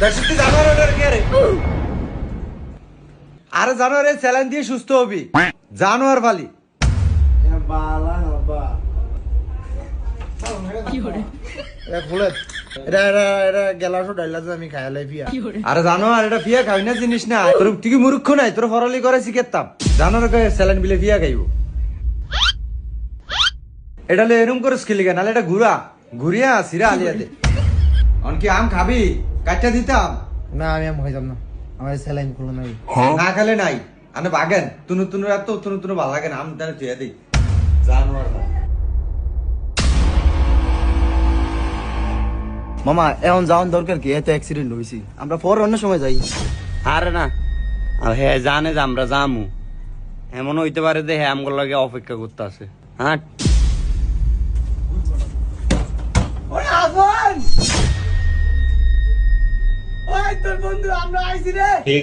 দেখছিস জানোয়ার কে রে? আরে জানোয়ার স্যালাইন দিয়ে সুস্থ হবি। জানোয়ার ফালি। এটা আরে ফিয়া খাই না জিনিস না। তোর তুই কি মূর্খ নাই তোর ফরালি করে শিখেতাম। জানোয়ার স্যালাইন বিলে ফিয়া খাইব। এটা লে এরম করে স্কিল গা নালে এটা ঘুরা। ঘুরিয়া সিরা আলিয়া দে। অন কি আম খাবি? কাটটা দিতাম। না আমি আম খাইতাম না। আমার স্যালাইন খুলো নাই। না খেলে নাই। আনে বাগেন। তুনু তুনু এত তুনু তুনু ভালো লাগে না। আম তাহলে তুই দিই। জানোয়ার না। মামা এখন যাওয়ার দরকার কি? এত অ্যাক্সিডেন্ট হয়েছি আমরা পর অন্য সময় যাই। আরে না। আর হ্যাঁ জানে যে আমরা যামু। এমন হইতে পারে যে হ্যাঁ আমগুলো লাগে অপেক্ষা করতে আছে। হ্যাঁ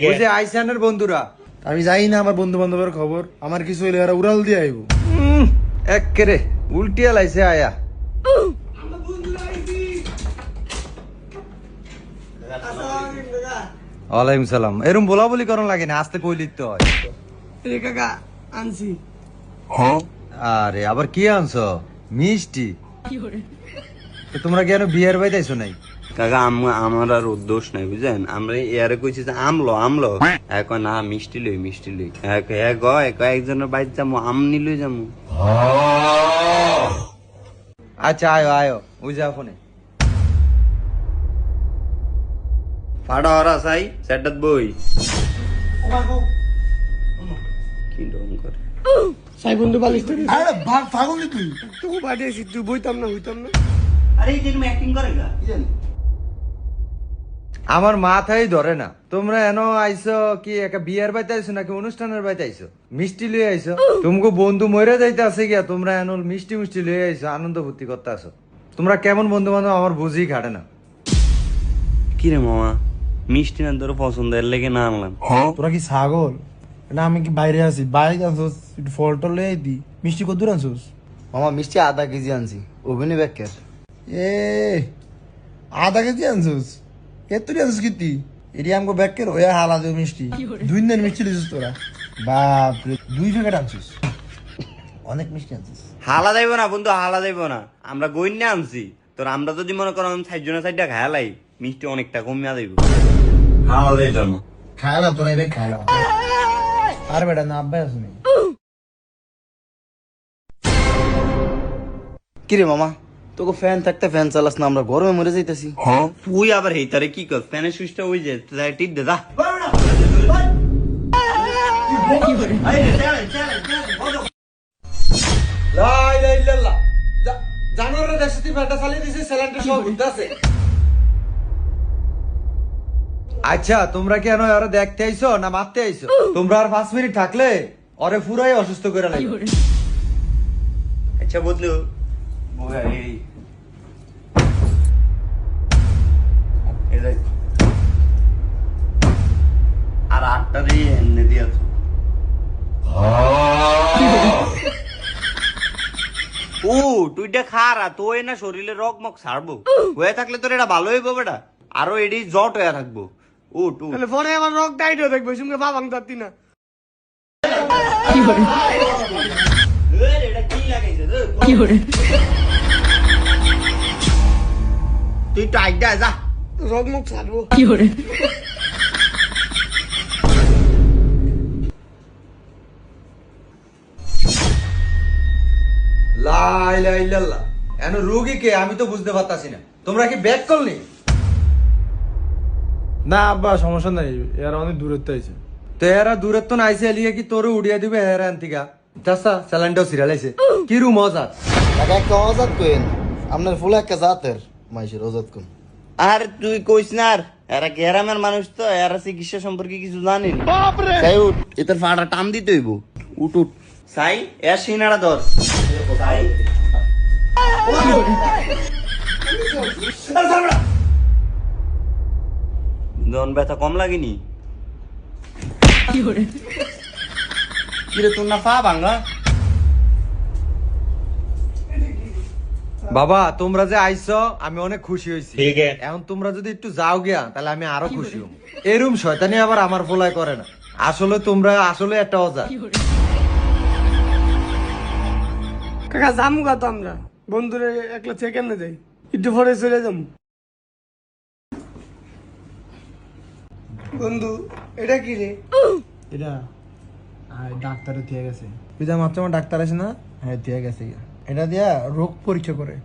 ওই যে আইসানের বন্ধুরা। আমি যাই না আমার বন্ধু বান্ধবের খবর। আমার কিছু হইলে এরা উড়াল দিয়ে আইব। উল্টিয়া লাইছে আয়া। ওয়ালাইকুম সালাম। এরম বলা বলি করন লাগে না আস্তে কই লিখতে হয়। কাকা আনছি। আরে আবার কি আনছো? মিষ্টি। তোমরা কেন বিয়ের বাইতে আইছো নাই? কাকা আম- আমার আর দোষ নাই বুঝলেন আমরা এয়ারে কইছি যে আমলো আমলো। এক না মিষ্টি লই মিষ্টি লই। এক এক এক একজনের বাইরে যাব আম নিলই যাব আচ্ছা আয়ো আয়ো ওই যা ফোনে। ফাড়া হরা সাই সেটাত বই। কি রকম করে? আরে ভাগ ফাগুন তুই। আরে এই যেরকম অ্যাক্টিং করে গা। আমার মাথায় ধরে না। তোমরা এনো আইছো কি একটা বিয়ের বাইতে আইছো নাকি অনুষ্ঠানের বাইতে আইছো? মিষ্টি লয়ে আইছো? তোমাকে বন্ধু মরে যাইতে আছে গিয়া তোমরা এনো মিষ্টি মিষ্টি লয়ে আইছো আনন্দ ফুর্তি করতে আসো তোমরা কেমন বন্ধু বান্ধব আমার বুঝি ঘাটে না। কি রে মামা? মিষ্টি না তোর পছন্দের লেগে না আনলাম। তোরা কি ছাগল? না আমি কি বাইরে আছি। বাইরে আনছোস একটু ফল টল লই দি মিষ্টি কত দূর আনছোস? মামা মিষ্টি আধা কেজি আনছি। ওভেনে ব্যাকের এ আধা কেজি আনছোস? এত আনছিস কিতি এটি আমাকে ব্যাকের ওয়া হালা দেব মিষ্টি। দুই দিন মিষ্টি দিছিস তোরা? বাপ রে দুই প্যাকেট আনছিস অনেক মিষ্টি আনছিস। হালা যাইব না বন্ধু হালা যাইব না। আমরা গইন্যা আনছি। তোর আমরা যদি মনে করো আমি সাইজনে সাইডটা খায়ালাই মিষ্টি অনেকটা কমিয়া যাইব হালা যাইত না খায় না তোরা এবার খায় না আর বেটা না আব্বাই আসুনি কিরে মামা? তোকে ফ্যান থাকতে ফ্যান চালাস না আমরা গরমে মরে যাইতেছি। তুই আবার হেইতারে কি কর? ফ্যানের সুইচটা ওই যে টিপ দে জানোয়ারের তুই ফ্যানটা চালিয়ে দিছিস সব ঘুরতাছে আচ্ছা তোমরা কি এনো ওরা দেখতে আইছো না মারতে আইছো? তোমরা আর পাঁচ মিনিট থাকলে ওরে পুরাই অসুস্থ করে লাগবে আচ্ছা বদলু। এই দেখ। আর আটটা দিয়ে এনে দিয়াছ ও তুইটা খারা তো না শরীরে রক মক ছাড়বো হয়ে থাকলে তোর এটা ভালো হইব বেটা আরও এডি জট হয়ে থাকব ও টু পরে আমার রক টাইট হয়ে দেখবে সঙ্গে বাবাং তাত্তি না তুই টাইট দা যা রক মুখ ছাড়বো লাই লাই লাল্লা এনো রোগী কে আমি তো বুঝতে পারতাছি না। তোমরা কি ব্যাক করলি না আব্বা সমস্যা নাই। এরা অনেক দূরত্ব আছে। তো এরা দূরত্ব না আইসে এলিয়ে কি তোরে উড়িয়ে দিবে হেরা আন্তিকা চাষা স্যালান্ডাও সিরিয়ালাইছে কি রু মজা কাকা একটা অজাত কইন। আপনার ফুল একটা জাতের। মাইশের অজাত কোন আর তুই কইস না আর এরা গ্রামের মানুষ তো এরা চিকিৎসা সম্পর্কে কিছু জানি সাই উঠ এটার ফাটা টান দিতে হইব। উঠ উঠ। সাই এর সিনাড়া ধর। সাই। জন ব্যথা কম লাগেনি? কিরে? তোর না পা ভাঙ্গা বাবা তোমরা যে আইছো আমি অনেক খুশি হয়েছি। এখন তোমরা যদি একটু যাও গিয়া তাহলে আমি আরও খুশি হব। এরম শয়তানি আবার আমার ফোলায় করে না। আসলে তোমরা আসলে একটা অজা কাকা যামু গা তো আমরা। বন্ধুরে একলা যাই? একটু পরে চলে যাম। বন্ধু এটা কি রে? এটা ডাক্তারে দিয়ে গেছে। তুই যা মাত্র আমার ডাক্তার আছে না? হ্যাঁ দিয়ে গেছে গিয়া। এটা দিয়া রোগ পরীক্ষা করে।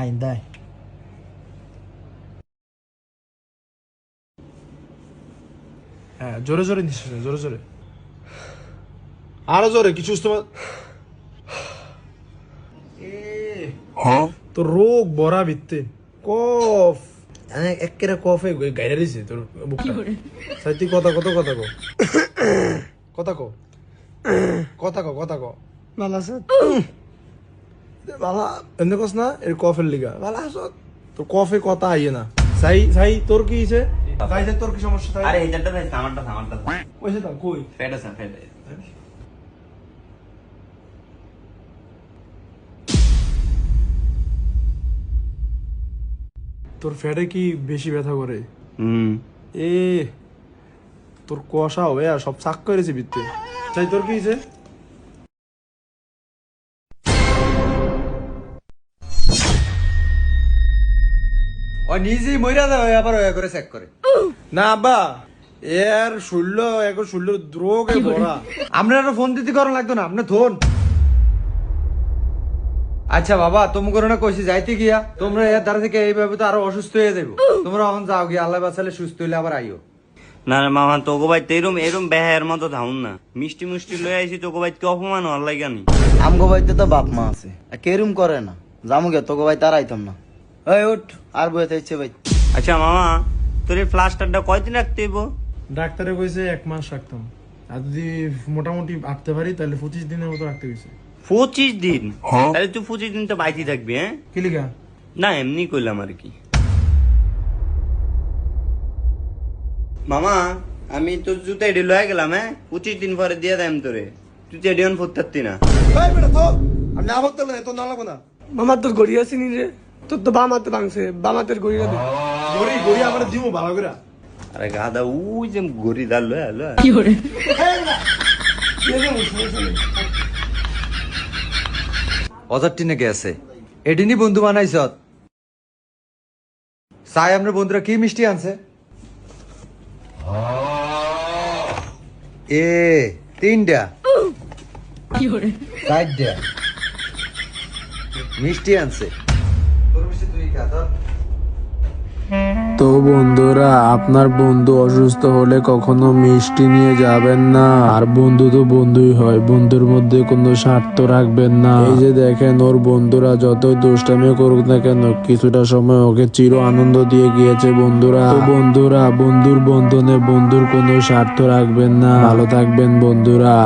আইন দেয়। হ্যাঁ জোরে জোরে নিশ্বাস নে, জোরে জোরে। আরও জোরে কিছু বুঝতে পার তোর রোগ বড়া ভিত্তে কফ। একেরে কফে গাইরা দিছে তোর বুকটা তুই কথা কত কথা কো। কথা কো। কথা কো কথা কো। ভালো আছে বাবা এমনি কস না এর কফের লিগা বালা আসো তোর কফে কথা আইয়ে না। সাই সাই তোর কি হইছে সাই সাই তোর কি সমস্যা তাই আরে এইটা ভাই আমারটা আমারটা কইছে তা কই ফেট আছে ফেট তোর ফ্যাটে কি বেশি ব্যথা করে? হুম। এ তোর কষা হবে আর সব চাক করেছে বিত্তে চাই তোর কি হইছে নিজেই মইরা দেয় আবার ওয়া করে চেক করে। না আব্বা এর শৈল্য এখন শৈল্য রোগে ভরা। আপনারা ফোন দিতে করা লাগতো না? আপনি ধন আচ্ছা বাবা তুমি করে না কইছি যাইতে গিয়া। তোমরা এর দ্বারা থেকে এইভাবে তো আরও অসুস্থ হয়ে যাব তোমরা এখন যাও গিয়া আল্লাহ বাঁচালে সুস্থ হইলে আবার আইও। না রে মামা তোকে ভাই তো এরম এরম বেহায়ের মতো ধাউন না। মিষ্টি মিষ্টি লয়ে আইছি তোকে ভাই অপমান হওয়ার লাগানি। আমগো বাড়িতে তো বাপ মা আছে। কেরুম করে না? যামু গে তোকে ভাই তার আইতাম না। এই উঠ আর বইতে ইচ্ছে ভাই। আচ্ছা মামা তোর এই প্লাস্টারটা কয়দিন রাখতে হইব? ডাক্তারে কইছে এক মাস রাখতাম আর যদি মোটামুটি আটতে পারি তাহলে পঁচিশ দিনের মতো রাখতে পঁচিশ দিন? তাহলে তুই পঁচিশ দিন তো বাইতে থাকবি হ্যাঁ? কি না এমনি করলাম আর কি। মামা আমি তোর জুতা এডি লয়ে গেলাম হ্যাঁ? পঁচিশ দিন পরে দিয়ে দেয় তোরে। তুই তো এডিয়ন ফুটতারতি না। তো আমি না ভাবতে না তো না লাগবো না। মামার তোর গড়ি আছে নি রে। তোর তো বাম হাতে ভাঙছে বাম হাতের গড়িটা দে। গড়ি গড়ি আমার দিব ভালো করে। আরে গাদা ওই যে গড়ি দাল লয়ে লয়ে। অজার টিনে গেছে এডিনি বন্ধু বানাইছ। সাই আপনার বন্ধুরা কি মিষ্টি আনছে? এ তিনটা। চারটা। মিষ্টি আনছে। তো বন্ধুরা, আপনার বন্ধু অসুস্থ হলে কখনো মিষ্টি নিয়ে যাবেন না। আর বন্ধু তো বন্ধুই হয়, বন্ধুর মধ্যে কোনো স্বার্থ রাখবেন না। এই যে দেখেন, ওর বন্ধুরা যতই দুষ্টামি করুক না কেন, কিছুটা সময় ওকে চির আনন্দ দিয়ে গিয়েছে বন্ধুরা। বন্ধুরা, বন্ধুর বন্ধনে বন্ধুর কোনো স্বার্থ রাখবেন না। ভালো থাকবেন বন্ধুরা।